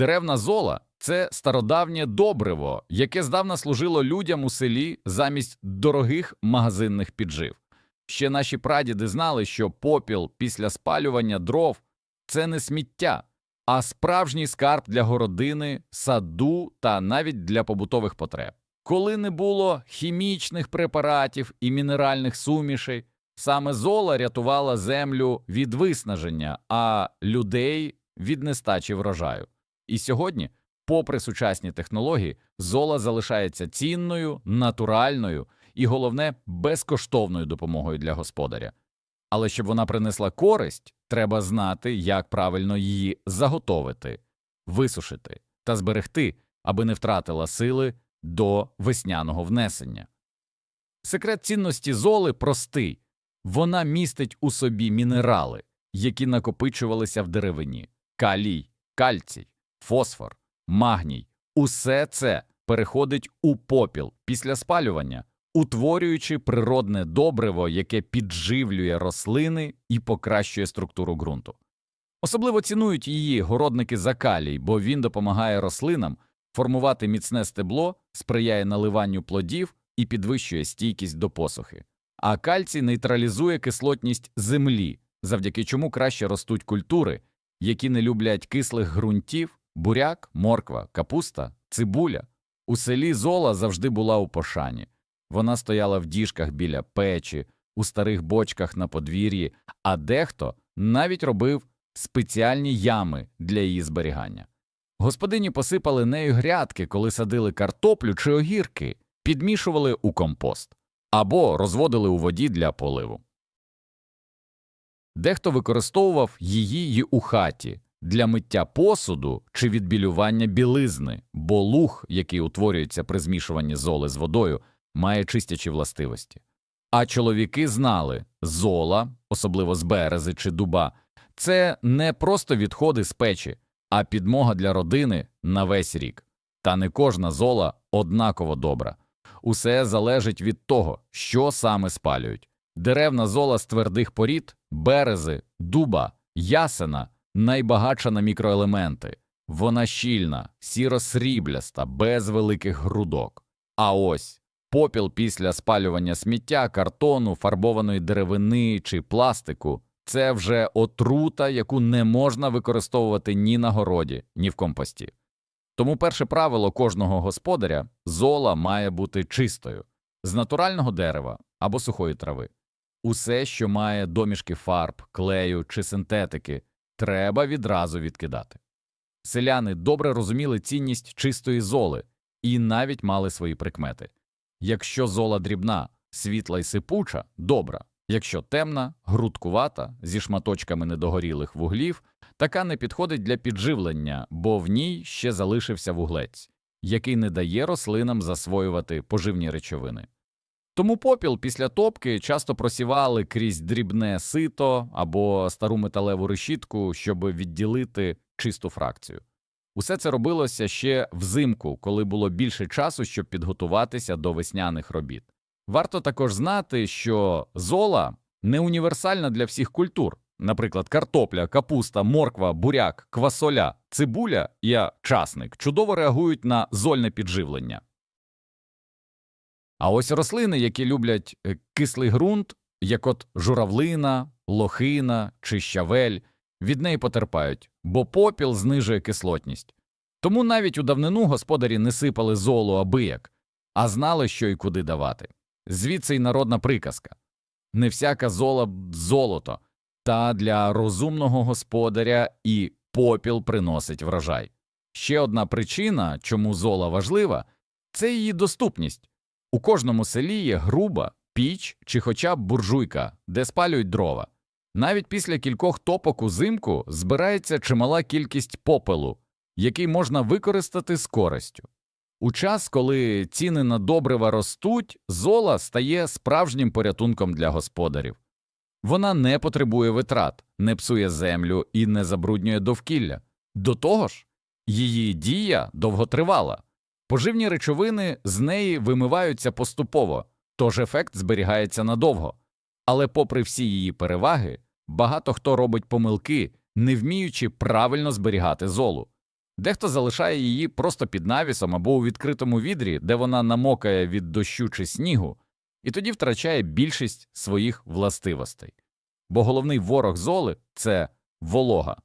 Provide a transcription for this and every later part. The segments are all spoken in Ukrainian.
Деревна зола це стародавнє добриво, яке здавна служило людям у селі замість дорогих магазинних піджив. Ще наші прадіди знали, що попіл після спалювання дров це не сміття, а справжній скарб для городини, саду та навіть для побутових потреб. Коли не було хімічних препаратів і мінеральних сумішей, саме зола рятувала землю від виснаження, а людей від нестачі врожаю. І сьогодні, попри сучасні технології, зола залишається цінною, натуральною і, головне, безкоштовною допомогою для господаря. Але щоб вона принесла користь, треба знати, як правильно її заготовити, висушити та зберегти, аби не втратила сили до весняного внесення. Секрет цінності золи простий вона містить у собі мінерали, які накопичувалися в деревині калій, кальцій, фосфор, магній. Усе це переходить у попіл після спалювання, утворюючи природне добриво, яке підживлює рослини і покращує структуру ґрунту. Особливо цінують її городники за калій, бо він допомагає рослинам формувати міцне стебло, сприяє наливанню плодів і підвищує стійкість до посухи. А кальцій нейтралізує кислотність землі, завдяки чому краще ростуть культури, які не люблять кислих ґрунтів, буряк, морква, капуста, цибуля. У селі зола завжди була у пошані. Вона стояла в діжках біля печі, у старих бочках на подвір'ї, а дехто навіть робив спеціальні ями для її зберігання. Господині посипали нею грядки, коли садили картоплю чи огірки, підмішували у компост або розводили у воді для поливу. Дехто використовував її й у хаті для миття посуду чи відбілювання білизни, бо луг, який утворюється при змішуванні золи з водою, має чистячі властивості. А чоловіки знали зола, особливо з берези чи дуба, це не просто відходи з печі, а підмога для родини на весь рік. Та не кожна зола однаково добра. Усе залежить від того, що саме спалюють. Деревна зола з твердих порід, берези, дуба, ясена найбагатша на мікроелементи. Вона щільна, сіро-срібляста, без великих грудок. А ось попіл після спалювання сміття, картону, фарбованої деревини чи пластику це вже отрута, яку не можна використовувати ні на городі, ні в компості. Тому перше правило кожного господаря зола має бути чистою з натурального дерева або сухої трави. Усе, що має домішки фарб, клею чи синтетики, треба відразу відкидати. Селяни добре розуміли цінність чистої золи і навіть мали свої прикмети. Якщо зола дрібна, світла й сипуча добра, якщо темна, грудкувата, зі шматочками недогорілих вуглів, така не підходить для підживлення, бо в ній ще залишився вуглець, який не дає рослинам засвоювати поживні речовини. Тому попіл після топки часто просівали крізь дрібне сито або стару металеву решітку, щоб відділити чисту фракцію. Усе це робилося ще взимку, коли було більше часу, щоб підготуватися до весняних робіт. Варто також знати, що зола не універсальна для всіх культур, наприклад, картопля, капуста, морква, буряк, квасоля, цибуля і часник чудово реагують на зольне підживлення. А ось рослини, які люблять е, кислий ґрунт, як от журавлина, лохина чи щавель, від неї потерпають, бо попіл знижує кислотність. Тому навіть у давнину господарі не сипали золу абияк, а знали, що і куди давати. Звідси й народна приказка не всяка зола золото, та для розумного господаря і попіл приносить врожай. Ще одна причина, чому зола важлива, це її доступність. У кожному селі є груба, піч чи хоча б буржуйка, де спалюють дрова. Навіть після кількох топок узимку збирається чимала кількість попелу, який можна використати з користю. У час, коли ціни на добрива ростуть, зола стає справжнім порятунком для господарів. Вона не потребує витрат, не псує землю і не забруднює довкілля. До того ж, її дія довготривала. Поживні речовини з неї вимиваються поступово, тож ефект зберігається надовго. Але, попри всі її переваги, багато хто робить помилки, не вміючи правильно зберігати золу. Дехто залишає її просто під навісом або у відкритому відрі, де вона намокає від дощу чи снігу, і тоді втрачає більшість своїх властивостей. Бо головний ворог золи це волога.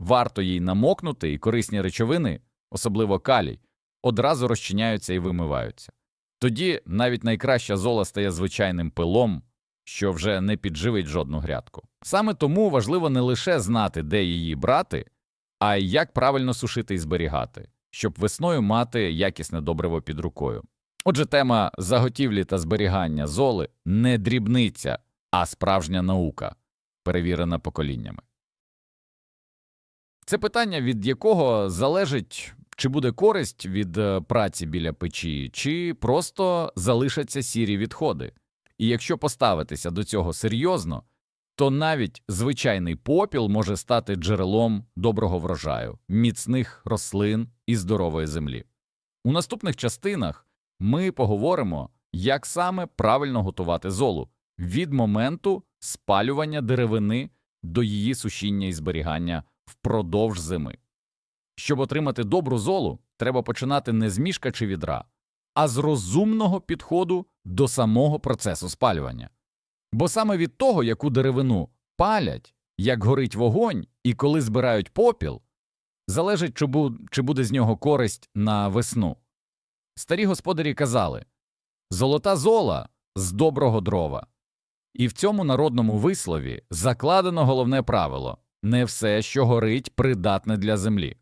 Варто їй намокнути, і корисні речовини, особливо калій, одразу розчиняються і вимиваються. Тоді навіть найкраща зола стає звичайним пилом, що вже не підживить жодну грядку. Саме тому важливо не лише знати, де її брати, а й як правильно сушити і зберігати, щоб весною мати якісне добриво під рукою. Отже, тема заготівлі та зберігання золи не дрібниця, а справжня наука, перевірена поколіннями. Це питання, від якого залежить, чи буде користь від е, праці біля печі, чи просто залишаться сірі відходи. І якщо поставитися до цього серйозно, то навіть звичайний попіл може стати джерелом доброго врожаю, міцних рослин і здорової землі. У наступних частинах ми поговоримо, як саме правильно готувати золу від моменту спалювання деревини до її сушіння і зберігання впродовж зими. Щоб отримати добру золу, треба починати не з мішка чи відра, а з розумного підходу до самого процесу спалювання. Бо саме від того, яку деревину палять, як горить вогонь і коли збирають попіл, залежить, чи бу- чи буде з нього користь на весну. Старі господарі казали золота зола з доброго дрова. І в цьому народному вислові закладено головне правило не все, що горить, придатне для землі.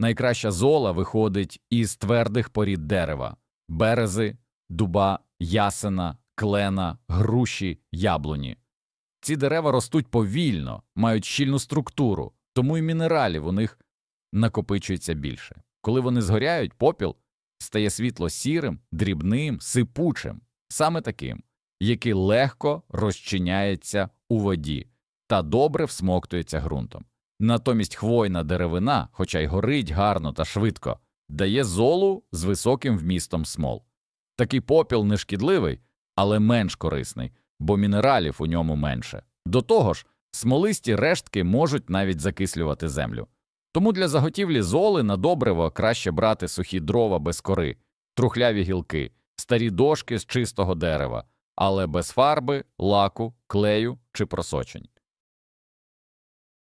Найкраща зола виходить із твердих порід дерева берези, дуба, ясена, клена, груші, яблуні. Ці дерева ростуть повільно, мають щільну структуру, тому і мінералів у них накопичується більше. Коли вони згоряють, попіл стає світло сірим, дрібним, сипучим, саме таким, який легко розчиняється у воді та добре всмоктується ґрунтом. Натомість хвойна деревина, хоча й горить гарно та швидко, дає золу з високим вмістом смол. Такий попіл не шкідливий, але менш корисний, бо мінералів у ньому менше. До того ж, смолисті рештки можуть навіть закислювати землю. Тому для заготівлі золи на добриво краще брати сухі дрова без кори, трухляві гілки, старі дошки з чистого дерева, але без фарби, лаку, клею чи просочень.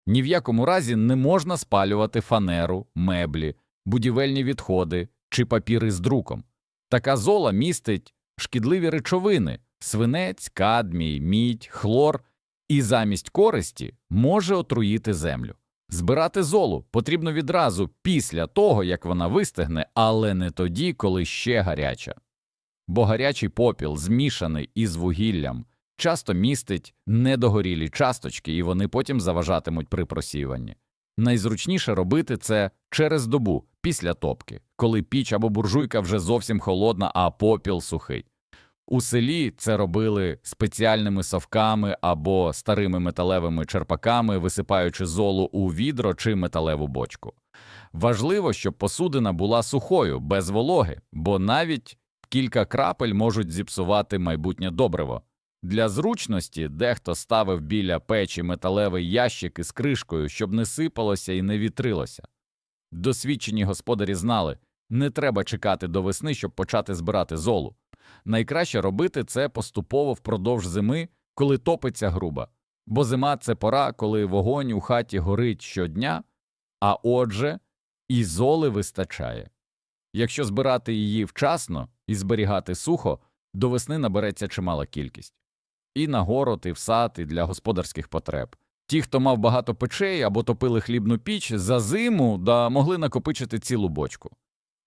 Ні в якому разі не можна спалювати фанеру, меблі, будівельні відходи чи папіри з друком. Така зола містить шкідливі речовини свинець, кадмій, мідь, хлор і замість користі може отруїти землю. Збирати золу потрібно відразу після того, як вона вистигне, але не тоді, коли ще гаряча. Бо гарячий попіл, змішаний із вугіллям, часто містить недогорілі часточки, і вони потім заважатимуть при просіюванні. Найзручніше робити це через добу після топки, коли піч або буржуйка вже зовсім холодна, а попіл сухий. У селі це робили спеціальними совками або старими металевими черпаками, висипаючи золу у відро чи металеву бочку. Важливо, щоб посудина була сухою, без вологи, бо навіть кілька крапель можуть зіпсувати майбутнє добриво. Для зручності дехто ставив біля печі металевий ящик із кришкою, щоб не сипалося і не вітрилося. Досвідчені господарі знали, не треба чекати до весни, щоб почати збирати золу. Найкраще робити це поступово впродовж зими, коли топиться груба. Бо зима це пора, коли вогонь у хаті горить щодня, а отже, і золи вистачає. Якщо збирати її вчасно і зберігати сухо, до весни набереться чимала кількість. І на город, і в сад, і для господарських потреб. Ті, хто мав багато печей або топили хлібну піч, за зиму да могли накопичити цілу бочку.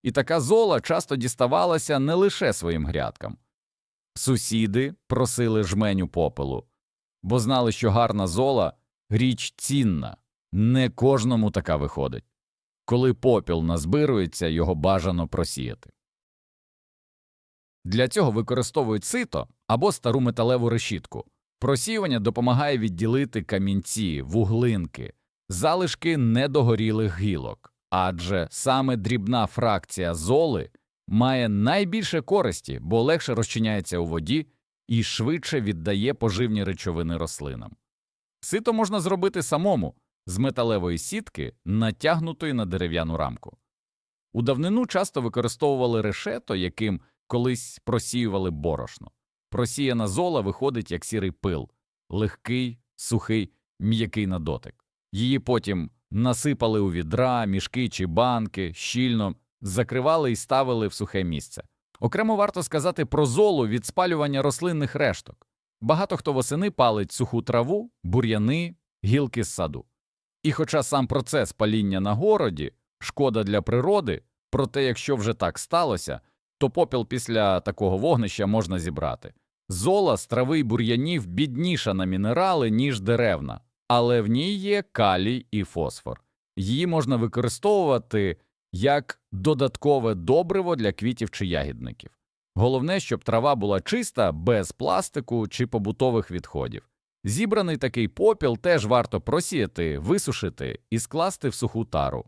І така зола часто діставалася не лише своїм грядкам. Сусіди просили жменю попелу, бо знали, що гарна зола річ цінна, не кожному така виходить. Коли попіл назбирується, його бажано просіяти. Для цього використовують сито або стару металеву решітку. Просіювання допомагає відділити камінці, вуглинки, залишки недогорілих гілок, адже саме дрібна фракція золи має найбільше користі, бо легше розчиняється у воді і швидше віддає поживні речовини рослинам. Сито можна зробити самому, з металевої сітки, натягнутої на дерев'яну рамку. У давнину часто використовували решето, яким колись просіювали борошно. Просіяна зола виходить як сірий пил, легкий, сухий, м'який на дотик. Її потім насипали у відра, мішки чи банки, щільно закривали і ставили в сухе місце. Окремо варто сказати про золу від спалювання рослинних решток. Багато хто восени палить суху траву, бур'яни, гілки з саду. І хоча сам процес паління на городі шкода для природи, проте якщо вже так сталося, то попіл після такого вогнища можна зібрати. Зола з трави й бур'янів бідніша на мінерали, ніж деревна, але в ній є калій і фосфор. Її можна використовувати як додаткове добриво для квітів чи ягідників. Головне, щоб трава була чиста, без пластику чи побутових відходів. Зібраний такий попіл теж варто просіяти, висушити і скласти в суху тару.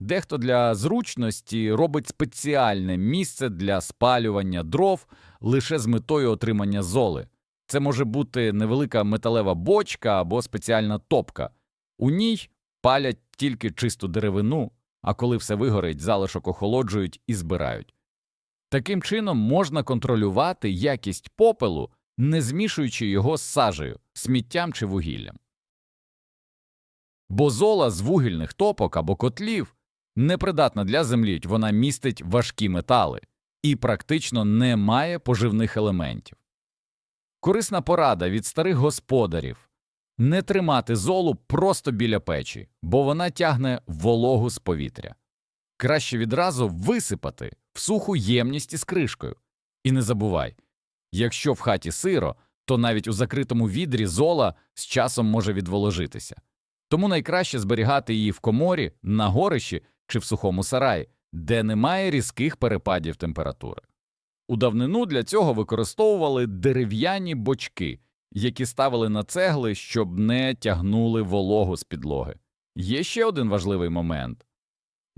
Дехто для зручності робить спеціальне місце для спалювання дров лише з метою отримання золи. Це може бути невелика металева бочка або спеціальна топка. У ній палять тільки чисту деревину, а коли все вигорить, залишок охолоджують і збирають. Таким чином можна контролювати якість попелу, не змішуючи його з сажею, сміттям чи вугіллям. Бо зола з вугільних топок або котлів непридатна для землі, вона містить важкі метали і практично не має поживних елементів. Корисна порада від старих господарів не тримати золу просто біля печі, бо вона тягне вологу з повітря. Краще відразу висипати в суху ємність із кришкою. І не забувай, якщо в хаті сиро, то навіть у закритому відрі зола з часом може відволожитися. Тому найкраще зберігати її в коморі, на горищі чи в сухому сараї, де немає різких перепадів температури. У давнину для цього використовували дерев'яні бочки, які ставили на цегли, щоб не тягнули вологу з підлоги. Є ще один важливий момент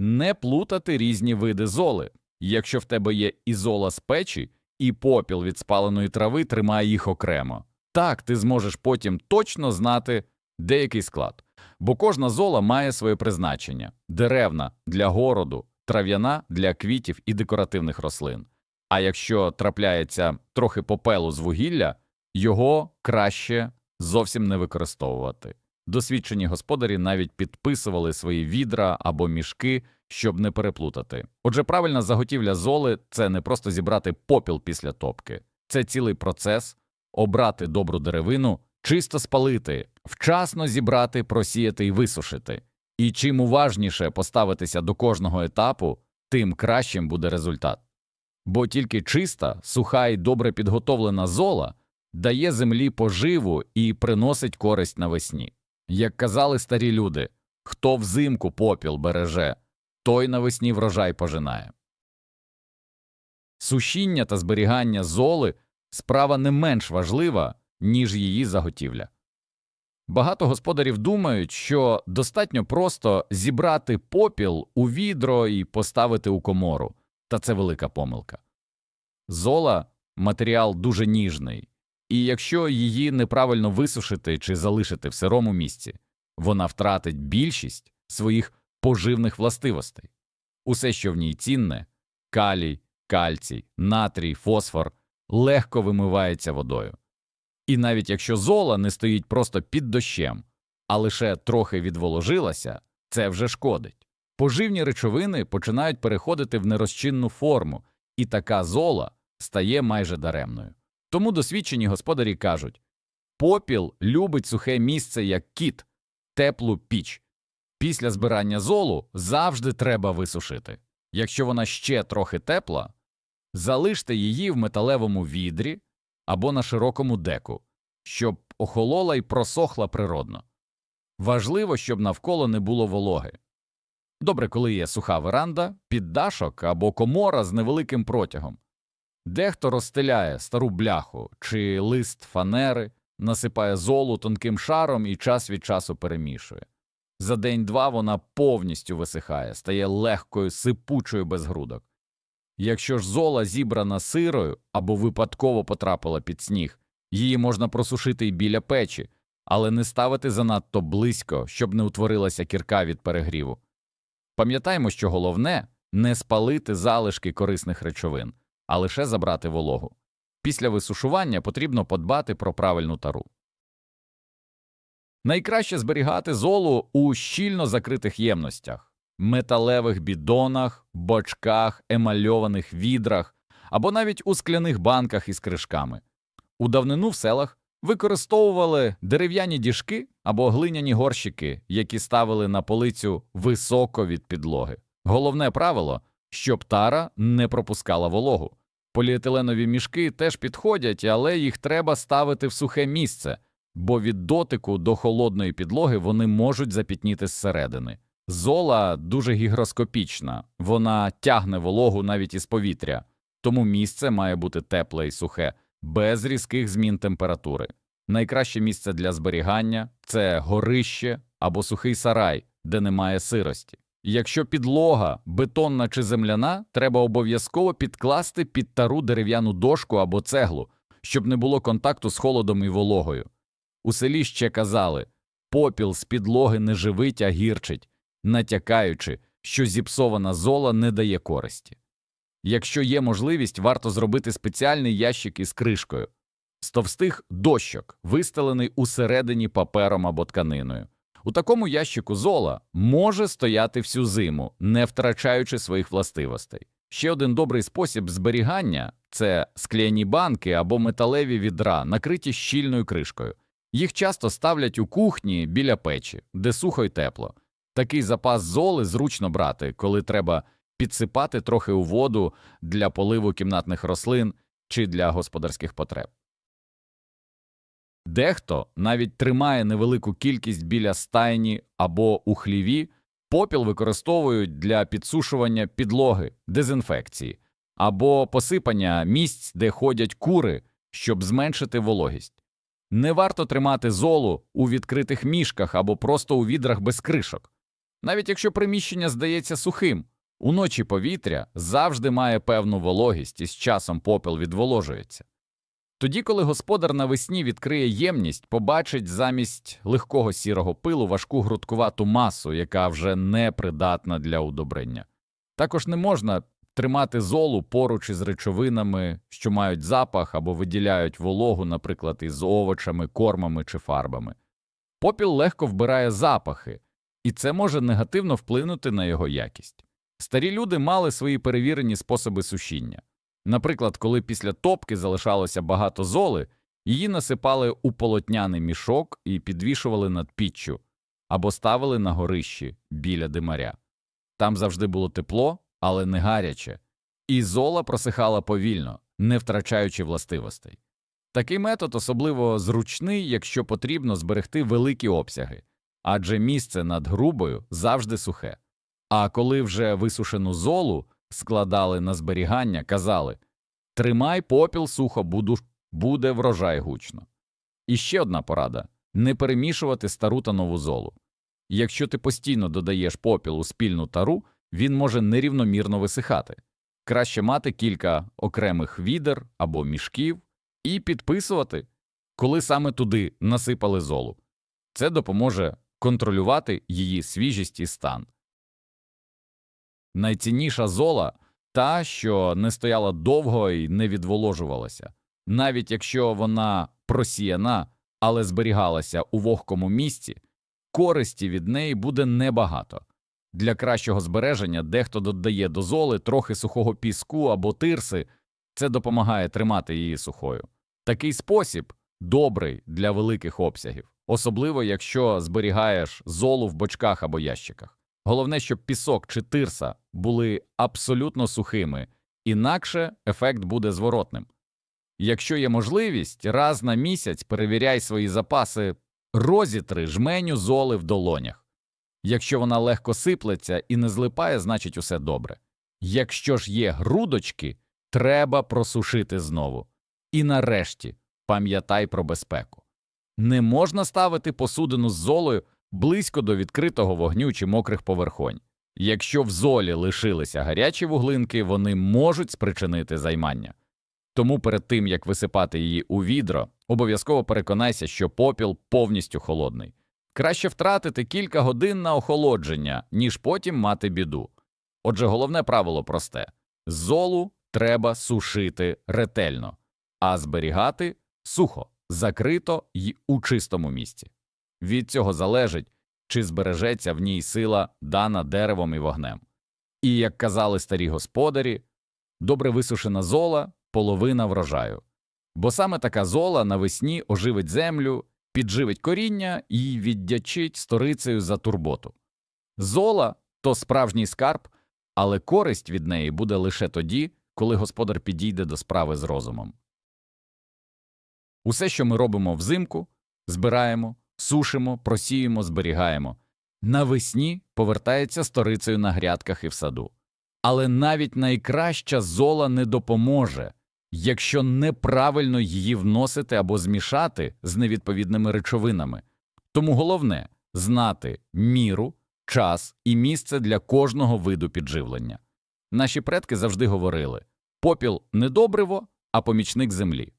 не плутати різні види золи. Якщо в тебе є і зола з печі, і попіл від спаленої трави тримай їх окремо. Так ти зможеш потім точно знати деякий склад. Бо кожна зола має своє призначення деревна для городу, трав'яна для квітів і декоративних рослин. А якщо трапляється трохи попелу з вугілля, його краще зовсім не використовувати. Досвідчені господарі навіть підписували свої відра або мішки, щоб не переплутати. Отже, правильна заготівля золи це не просто зібрати попіл після топки, це цілий процес обрати добру деревину, чисто спалити, вчасно зібрати, просіяти і висушити. І чим уважніше поставитися до кожного етапу, тим кращим буде результат. Бо тільки чиста, суха і добре підготовлена зола дає землі поживу і приносить користь навесні. Як казали старі люди, хто взимку попіл береже, той навесні врожай пожинає. Сушіння та зберігання золи справа не менш важлива, ніж її заготівля. Багато господарів думають, що достатньо просто зібрати попіл у відро і поставити у комору, та це велика помилка. Зола матеріал дуже ніжний, і якщо її неправильно висушити чи залишити в сирому місці, вона втратить більшість своїх поживних властивостей. Усе, що в ній цінне калій, кальцій, натрій, фосфор легко вимивається водою. І навіть якщо зола не стоїть просто під дощем, а лише трохи відволожилася, це вже шкодить. Поживні речовини починають переходити в нерозчинну форму, і така зола стає майже даремною. Тому досвідчені господарі кажуть попіл любить сухе місце як кіт, теплу піч. Після збирання золу завжди треба висушити. Якщо вона ще трохи тепла, залиште її в металевому відрі або на широкому деку, щоб охолола і просохла природно. Важливо, щоб навколо не було вологи. Добре, коли є суха веранда, піддашок або комора з невеликим протягом. Дехто розстеляє стару бляху чи лист фанери, насипає золу тонким шаром і час від часу перемішує. За день-два вона повністю висихає, стає легкою, сипучою без грудок. Якщо ж зола зібрана сирою або випадково потрапила під сніг, її можна просушити й біля печі, але не ставити занадто близько, щоб не утворилася кірка від перегріву. Пам'ятаємо, що головне не спалити залишки корисних речовин, а лише забрати вологу. Після висушування потрібно подбати про правильну тару. Найкраще зберігати золу у щільно закритих ємностях, металевих бідонах, бочках, емальованих відрах або навіть у скляних банках із кришками. У давнину в селах використовували дерев'яні діжки або глиняні горщики, які ставили на полицю високо від підлоги. Головне правило, щоб тара не пропускала вологу. Поліетиленові мішки теж підходять, але їх треба ставити в сухе місце, бо від дотику до холодної підлоги вони можуть запітніти зсередини. Зола дуже гігроскопічна, вона тягне вологу навіть із повітря, тому місце має бути тепле і сухе, без різких змін температури. Найкраще місце для зберігання це горище або сухий сарай, де немає сирості. Якщо підлога бетонна чи земляна, треба обов'язково підкласти під тару дерев'яну дошку або цеглу, щоб не було контакту з холодом і вологою. У селі ще казали попіл з підлоги не живить, а гірчить, натякаючи, що зіпсована зола не дає користі. Якщо є можливість, варто зробити спеціальний ящик із кришкою з товстих дощок, вистелений усередині папером або тканиною. У такому ящику зола може стояти всю зиму, не втрачаючи своїх властивостей. Ще один добрий спосіб зберігання це скляні банки або металеві відра, накриті щільною кришкою. Їх часто ставлять у кухні біля печі, де сухо й тепло. Такий запас золи зручно брати, коли треба підсипати трохи у воду для поливу кімнатних рослин чи для господарських потреб. Дехто навіть тримає невелику кількість біля стайні або у хліві, попіл використовують для підсушування підлоги, дезінфекції або посипання місць, де ходять кури, щоб зменшити вологість. Не варто тримати золу у відкритих мішках або просто у відрах без кришок. Навіть якщо приміщення здається сухим, уночі повітря завжди має певну вологість і з часом попіл відволожується. Тоді, коли господар навесні відкриє ємність, побачить замість легкого сірого пилу важку грудкувату масу, яка вже не придатна для удобрення. Також не можна тримати золу поруч із речовинами, що мають запах або виділяють вологу, наприклад, із овочами, кормами чи фарбами. Попіл легко вбирає запахи, і це може негативно вплинути на його якість. Старі люди мали свої перевірені способи сушіння. Наприклад, коли після топки залишалося багато золи, її насипали у полотняний мішок і підвішували над піччю або ставили на горищі біля димаря. Там завжди було тепло, але не гаряче, і зола просихала повільно, не втрачаючи властивостей. Такий метод особливо зручний, якщо потрібно зберегти великі обсяги, адже місце над грубою завжди сухе. А коли вже висушену золу складали на зберігання, казали Тримай попіл сухо, буду, буде врожай гучно. І ще одна порада не перемішувати стару та нову золу. Якщо ти постійно додаєш попіл у спільну тару, він може нерівномірно висихати. Краще мати кілька окремих відер або мішків і підписувати, коли саме туди насипали золу. Це допоможе контролювати її свіжість і стан. Найцінніша зола та, що не стояла довго і не відволожувалася, навіть якщо вона просіяна, але зберігалася у вогкому місці, користі від неї буде небагато. Для кращого збереження дехто додає до золи трохи сухого піску або тирси, це допомагає тримати її сухою. Такий спосіб добрий для великих обсягів, особливо якщо зберігаєш золу в бочках або ящиках. Головне, щоб пісок чи тирса були абсолютно сухими, інакше ефект буде зворотним. Якщо є можливість, раз на місяць перевіряй свої запаси розітри жменю золи в долонях. Якщо вона легко сиплеться і не злипає, значить усе добре. Якщо ж є грудочки, треба просушити знову. І нарешті пам'ятай про безпеку. Не можна ставити посудину з золою близько до відкритого вогню чи мокрих поверхонь. Якщо в золі лишилися гарячі вуглинки, вони можуть спричинити займання. Тому перед тим як висипати її у відро, обов'язково переконайся, що попіл повністю холодний. Краще втратити кілька годин на охолодження, ніж потім мати біду. Отже, головне правило просте золу треба сушити ретельно, а зберігати сухо, закрито й у чистому місці. Від цього залежить, чи збережеться в ній сила, дана деревом і вогнем. І, як казали старі господарі, добре висушена зола половина врожаю. Бо саме така зола навесні оживить землю, підживить коріння і віддячить сторицею за турботу. Зола то справжній скарб, але користь від неї буде лише тоді, коли господар підійде до справи з розумом. Усе, що ми робимо взимку, збираємо, сушимо, просіємо, зберігаємо. Навесні повертається сторицею на грядках і в саду. Але навіть найкраща зола не допоможе, якщо неправильно її вносити або змішати з невідповідними речовинами. Тому головне знати міру, час і місце для кожного виду підживлення. Наші предки завжди говорили попіл не добриво, а помічник землі.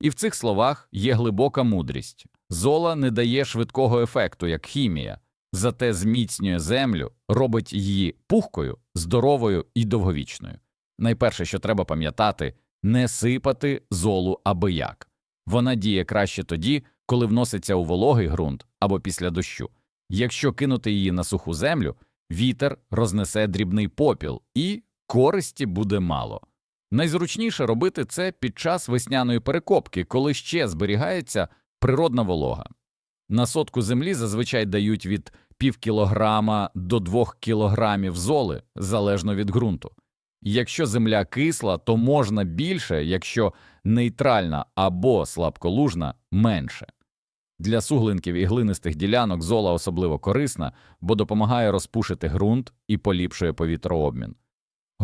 І в цих словах є глибока мудрість зола не дає швидкого ефекту, як хімія, зате зміцнює землю, робить її пухкою, здоровою і довговічною. Найперше, що треба пам'ятати, не сипати золу аби як. Вона діє краще тоді, коли вноситься у вологий ґрунт або після дощу. Якщо кинути її на суху землю, вітер рознесе дрібний попіл і користі буде мало. Найзручніше робити це під час весняної перекопки, коли ще зберігається природна волога. На сотку землі зазвичай дають від пів кілограма до двох кілограмів золи, залежно від ґрунту. Якщо земля кисла, то можна більше, якщо нейтральна або слабколужна менше. Для суглинків і глинистих ділянок зола особливо корисна, бо допомагає розпушити ґрунт і поліпшує повітрообмін.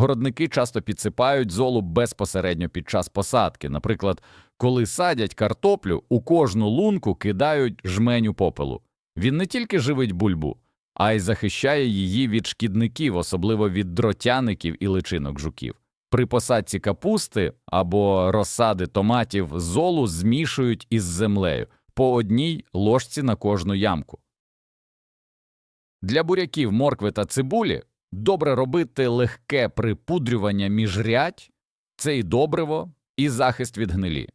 Городники часто підсипають золу безпосередньо під час посадки. Наприклад, коли садять картоплю, у кожну лунку кидають жменю попелу. Він не тільки живить бульбу, а й захищає її від шкідників, особливо від дротяників і личинок жуків. При посадці капусти або розсади томатів золу змішують із землею по одній ложці на кожну ямку. Для буряків, моркви та цибулі добре робити легке припудрювання міжрядь – це і добриво, і захист від гнилі.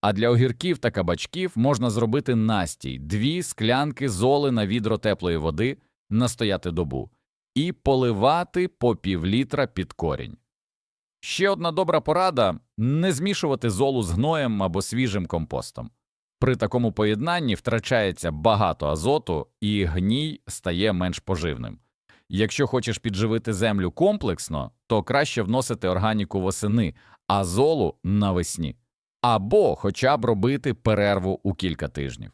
А для огірків та кабачків можна зробити настій дві склянки золи на відро теплої води, настояти добу, і поливати по півлітра під корінь. Ще одна добра порада не змішувати золу з гноєм або свіжим компостом. При такому поєднанні втрачається багато азоту і гній стає менш поживним. Якщо хочеш підживити землю комплексно, то краще вносити органіку восени, а золу навесні, або хоча б робити перерву у кілька тижнів.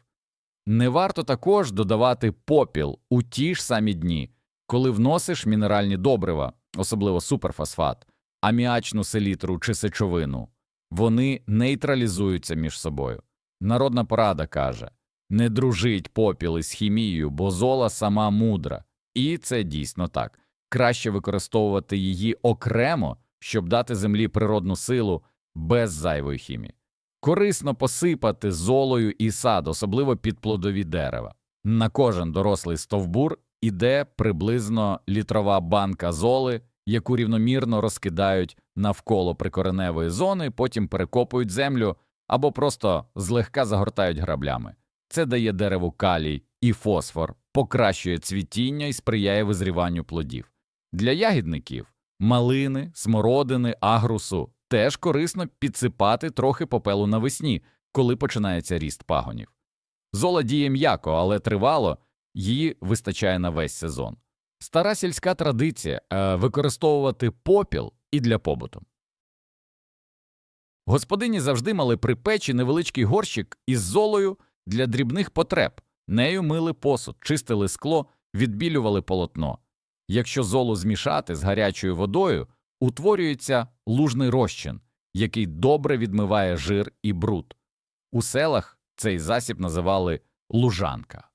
Не варто також додавати попіл у ті ж самі дні, коли вносиш мінеральні добрива, особливо суперфосфат, аміачну селітру чи сечовину. Вони нейтралізуються між собою. Народна порада каже не дружить попіл із хімією, бо зола сама мудра. І це дійсно так. Краще використовувати її окремо, щоб дати землі природну силу без зайвої хімії. Корисно посипати золою і сад, особливо під плодові дерева. На кожен дорослий стовбур іде приблизно літрова банка золи, яку рівномірно розкидають навколо прикореневої зони, потім перекопують землю або просто злегка загортають граблями. Це дає дереву калій і фосфор, покращує цвітіння і сприяє визріванню плодів. Для ягідників малини, смородини, агрусу теж корисно підсипати трохи попелу навесні, коли починається ріст пагонів. Зола діє м'яко, але тривало, її вистачає на весь сезон. Стара сільська традиція е, використовувати попіл і для побуту. Господині завжди мали при печі невеличкий горщик із золою для дрібних потреб. Нею мили посуд, чистили скло, відбілювали полотно. Якщо золу змішати з гарячою водою, утворюється лужний розчин, який добре відмиває жир і бруд. У селах цей засіб називали лужанка.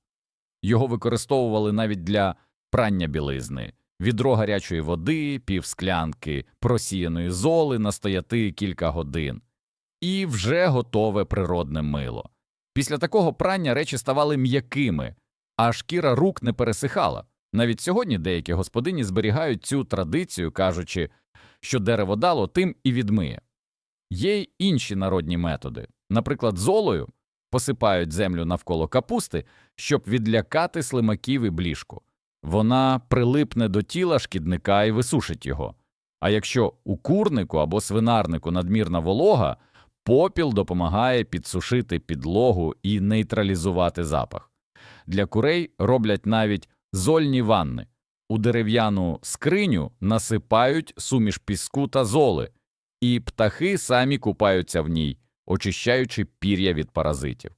Його використовували навіть для прання білизни, відро гарячої води, півсклянки, просіяної золи настояти кілька годин. і вже готове природне мило. Після такого прання речі ставали м'якими, а шкіра рук не пересихала. Навіть сьогодні деякі господині зберігають цю традицію, кажучи, що дерево дало, тим і відмиє. Є й інші народні методи. Наприклад, золою посипають землю навколо капусти, щоб відлякати слимаків і бліжку. Вона прилипне до тіла шкідника і висушить його. А якщо у курнику або свинарнику надмірна волога, попіл допомагає підсушити підлогу і нейтралізувати запах. Для курей роблять навіть зольні ванни. У дерев'яну скриню насипають суміш піску та золи, і птахи самі купаються в ній, очищаючи пір'я від паразитів.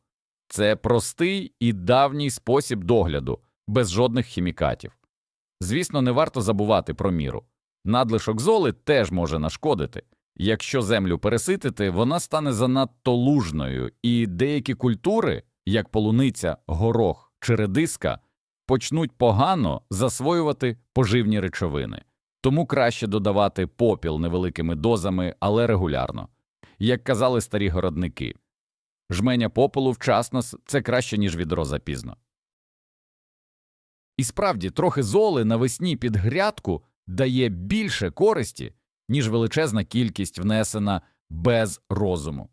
Це простий і давній спосіб догляду, без жодних хімікатів. Звісно, не варто забувати про міру. Надлишок золи теж може нашкодити. Якщо землю переситити, вона стане занадто лужною, і деякі культури, як полуниця, горох чи редиска, почнуть погано засвоювати поживні речовини. Тому краще додавати попіл невеликими дозами, але регулярно. Як казали старі городники, жменя попелу вчасно – це краще, ніж відро запізно. І справді, трохи золи навесні під грядку дає більше користі, ніж величезна кількість внесена без розуму.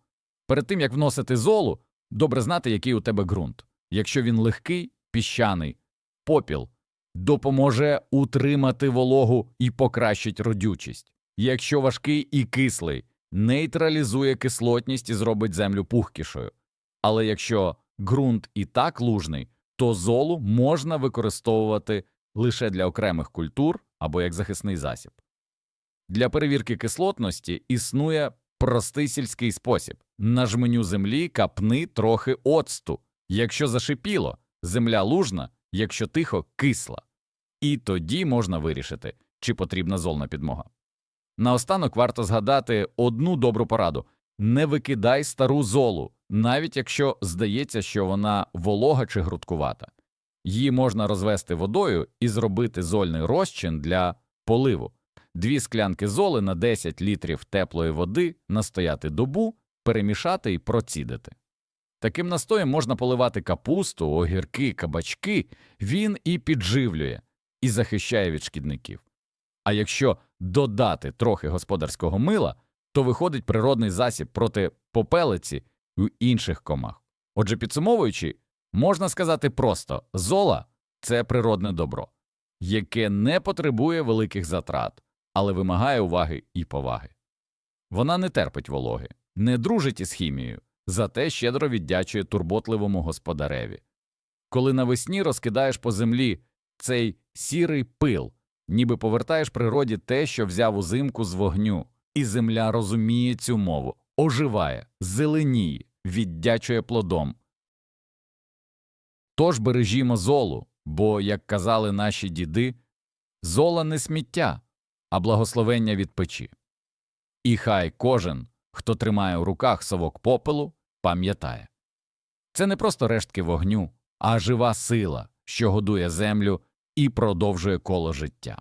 Перед тим як вносити золу, добре знати, який у тебе ґрунт. Якщо він легкий, піщаний, попіл допоможе утримати вологу і покращить родючість. Якщо важкий і кислий, нейтралізує кислотність і зробить землю пухкішою. Але якщо ґрунт і так лужний, то золу можна використовувати лише для окремих культур або як захисний засіб. Для перевірки кислотності існує простий сільський спосіб на жменю землі капни трохи оцту. Якщо зашипіло, земля лужна, якщо тихо, кисла. І тоді можна вирішити, чи потрібна золна підмога. Наостанок варто згадати одну добру пораду не викидай стару золу, навіть якщо здається, що вона волога чи грудкувата. Її можна розвести водою і зробити зольний розчин для поливу. Дві склянки золи на 10 літрів теплої води настояти добу, перемішати і процідити. Таким настоєм можна поливати капусту, огірки, кабачки, він і підживлює, і захищає від шкідників. А якщо додати трохи господарського мила, то виходить природний засіб проти попелиці і інших комах. Отже, підсумовуючи, можна сказати просто зола це природне добро, яке не потребує великих затрат, але вимагає уваги і поваги. Вона не терпить вологи, не дружить із хімією, зате щедро віддячує турботливому господареві. Коли навесні розкидаєш по землі цей сірий пил, ніби повертаєш природі те, що взяв узимку з вогню, і земля розуміє цю мову, оживає, зеленіє, віддячує плодом. Тож бережімо золу, бо, як казали наші діди, зола не сміття, а благословення від печі. І хай кожен, хто тримає у руках совок попелу, пам'ятає. Це не просто рештки вогню, а жива сила, що годує землю і продовжує коло життя.